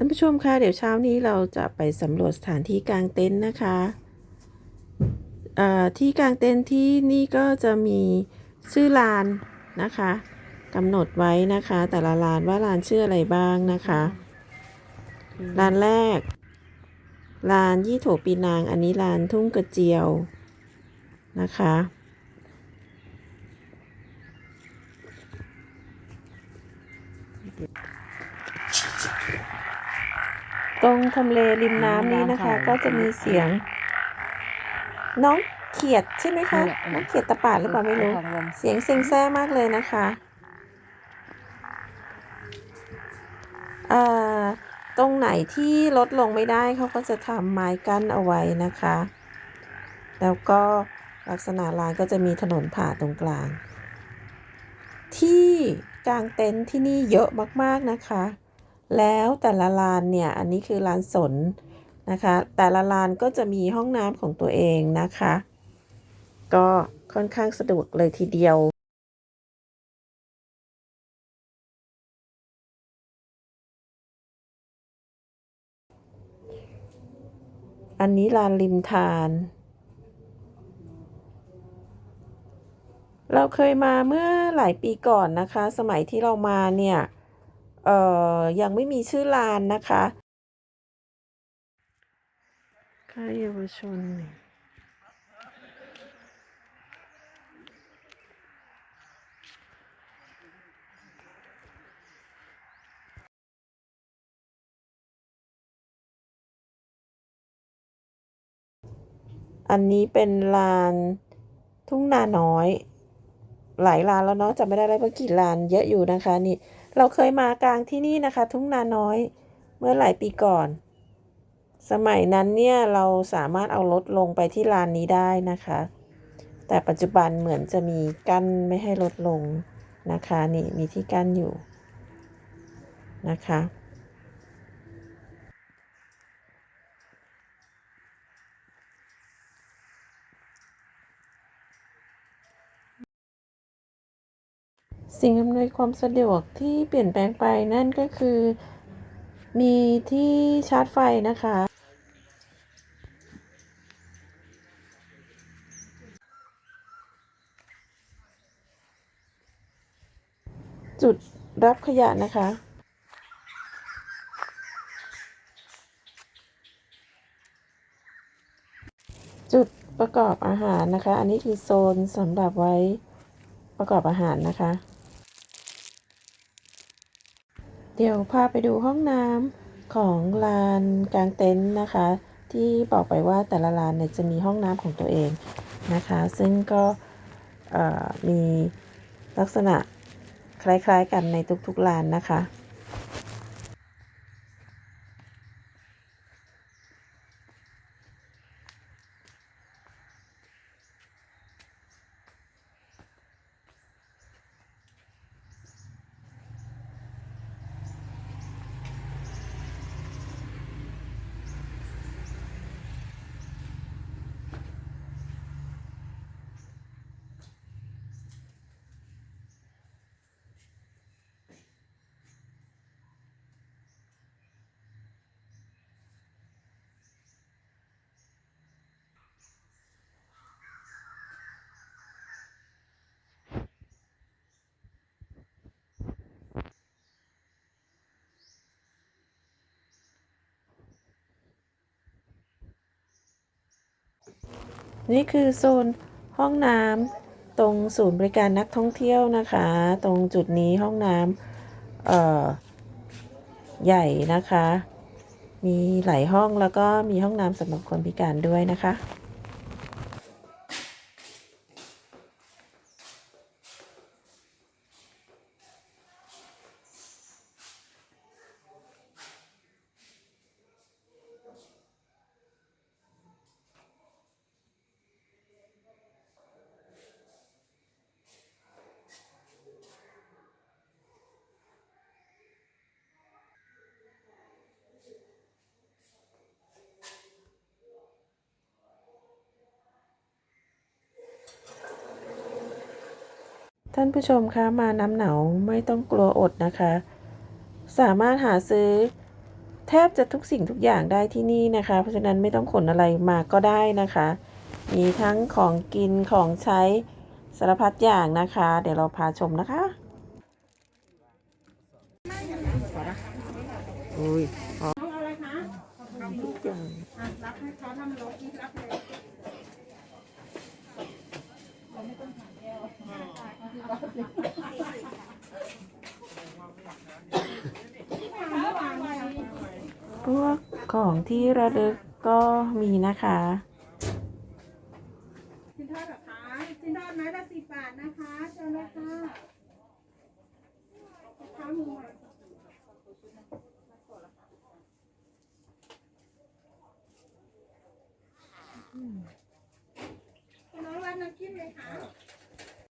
ท่านผู้ชมคะเดี๋ยวเช้านี้เราจะไปสำรวจสถานที่กางเต็นท์นะคะที่กางเต็นท์ที่นี่ก็จะมีชื่อลานนะคะกำหนดไว้นะคะ แต่ละลานว่าลานชื่ออะไรบ้างนะคะลานแรกลานยี่โถปีนางอันนี้ลานทุ่งกระเจียวนะคะ ตรงทำเลริมน้ำนี้นะคะ ก็จะมีเสียง น้องเขียดใช่ไหมคะน้องเขียดตะปาดหรือเปล่าไม่รู้ เสียงเซ็งแซ่มากเลยนะคะเอ่อตรงไหนที่ลดลงไม่ได้เขาก็จะทำไม้กั้นเอาไว้นะคะ แล้วก็ลักษณะลานก็จะมีถนนผ่าตรงกลาง ที่กางเต็นท์ที่นี่เยอะมากๆนะคะ แล้วแต่ละลานเนี่ย อันนี้คือลานสนนะคะ แต่ละลานก็จะมีห้องน้ำของตัวเองนะคะ ก็ค่อนข้างสะดวกเลยทีเดียวอันนี้ลานริมทาน เราเคยมาเมื่อหลายปีก่อนนะคะ สมัยที่เรามาเนี่ย เอ่อยังไม่มีชื่อลานนะคะค่ายเยาวชนอันนี้เป็นลานทุ่งนาน้อย หลายลานแล้วเนาะจำไม่ได้แล้วว่ากี่ลานเยอะอยู่นะคะนี่ เราเคยมากลางที่นี่นะคะ ทุ่งนาน้อยเมื่อหลายปีก่อน สมัยนั้นเนี่ยเราสามารถเอารถลงไปที่ลานนี้ได้นะคะ แต่ปัจจุบันเหมือนจะมีกั้นไม่ให้รถลงนะคะ นี่มีที่กั้นอยู่นะคะ สิ่งอำนวยความสะดวกที่เปลี่ยนแปลงไปนั่นก็คือ มีที่ชาร์จไฟนะคะ จุดรับขยะนะคะ จุดประกอบอาหารนะคะ อันนี้คือโซนสำหรับไว้ประกอบอาหารนะคะ เดี๋ยวพาไปดูห้องน้ำของลานกลางเต็นท์นะคะ ที่บอกไปว่าแต่ละลานเนี่ยจะมีห้องน้ำของตัวเองนะคะ ซึ่งก็มีลักษณะคล้ายๆกันในทุกๆลานนะคะ นี่คือโซนห้องน้ำตรงศูนย์บริการนักท่องเที่ยวนะคะ ตรงจุดนี้ห้องน้ำเอ่อใหญ่นะคะ มีหลายห้องแล้วก็มีห้องน้ำสำหรับคนพิการด้วยนะคะ ท่านผู้ชมคะมาน้ำหนาวไม่ต้องกลัวอดนะคะ สามารถหาซื้อ แทบจะทุกสิ่งทุกอย่างได้ที่นี่นะคะ เพราะฉะนั้นไม่ต้องขนอะไรมาก็ได้นะคะ มีทั้งของกินของใช้สารพัดอย่างนะคะ เดี๋ยวเราพาชมนะคะอุ้ยอ๋อทุกอย่าง พวกของที่ระลึกก็มีนะคะชิ้นทอดแบบคะชิ้นทอดไม้ละสิบบาทนะคะเชิญเคะข้าวหมูน้องวันน้ำจิ้มเลยค่ะ